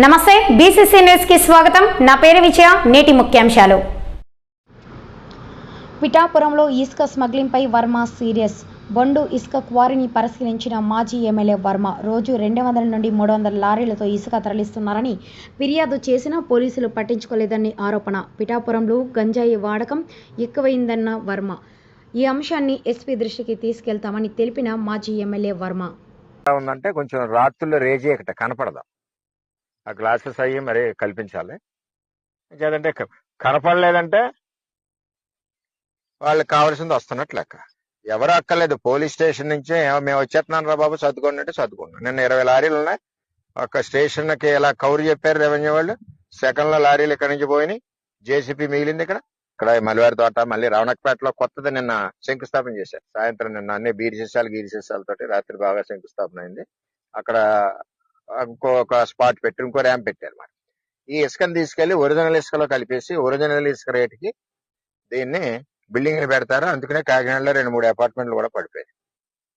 నమస్తే బీసీసీ న్యూస్కి స్వాగతం. నా పేరు విజయ నేటి ముఖ్యాంశాలు. పిఠాపురంలో ఇసుక స్మగ్లింగ్పై వర్మ సీరియస్. బొండు ఇసుక క్వారీని పరిశీలించిన మాజీ ఎమ్మెల్యే వర్మ రోజు రెండు వందల నుండి మూడు వందల లారీలతో ఇసుక తరలిస్తున్నారని ఫిర్యాదు చేసినా పోలీసులు పట్టించుకోలేదని ఆరోపణ. పిఠాపురంలో గంజాయి వాడకం ఎక్కువైందన్న వర్మ. ఈ అంశాన్ని ఎస్పీ దృష్టికి తీసుకెళ్తామని తెలిపిన మాజీ ఎమ్మెల్యే వర్మ. ఉందంటే కొంచెం రాత్రుల్లో రేజీ కనపడదు? ఆ గ్లాసెస్ అయ్యి మరి కల్పించాలి. ఇంకేదంటే కనపడలేదంటే వాళ్ళకి కావాల్సింది వస్తున్నట్లు లెక్క. ఎవరు అక్కర్లేదు పోలీస్ స్టేషన్ నుంచి మేము వచ్చేస్తున్నాను రా బాబు సర్దుకోండి అంటే సర్దుకున్నాం నిన్న ఇరవై లారీలు ఉన్నాయి. ఒక స్టేషన్కి ఇలా కౌరు చెప్పారు రెవెన్యూ వాళ్ళు. సెకండ్లో లారీలు ఇక్కడ నుంచి పోయినాయి. జేసీపీ మిగిలింది ఇక్కడ. ఇక్కడ మలివారి తోట మళ్ళీ రావణకపేటలో కొత్తది నిన్న శంకుస్థాపన చేశారు. సాయంత్రం నిన్న అన్ని బీడి సీసాలు సీసాలతోటి రాత్రి బాగా శంకుస్థాపన అయింది. అక్కడ ఇంకొక స్పాట్ పెట్టి ఇంకో ర్యాంప్ పెట్టారు మరి. ఈ ఇసుకను తీసుకెళ్ళి ఒరిజినల్ ఇసుకలో కలిపేసి ఒరిజినల్ ఇసుక రేటుకి దీన్ని బిల్డింగ్ పెడతారు. అందుకనే కాకినాడలో రెండు మూడు అపార్ట్మెంట్లు కూడా పడిపోయాయి.